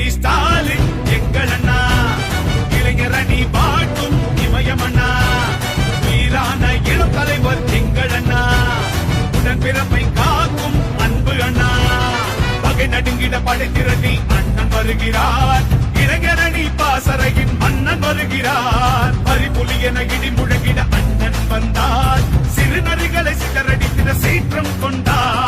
உதயநிதி ஸ்டாலின் எங்கள் அண்ணா. இளைஞர் அணி பாட்டும் இமயம் அண்ணா. வீரான இளம் தலைவர் எங்கள் அண்ணா. உடன்பிறப்பை காக்கும் அன்பு அண்ணா. பகை நடுங்கிட படைத்திரட்டி அண்ணன் வருகிறார். இளைஞர் அணி பாசறையின் மன்னன் வருகிறார். பரிபுலி என இடி முழங்கிட அண்ணன் வந்தார். சிறுநறிகளை சிதறடித்திட சீற்றம் கொண்டார்.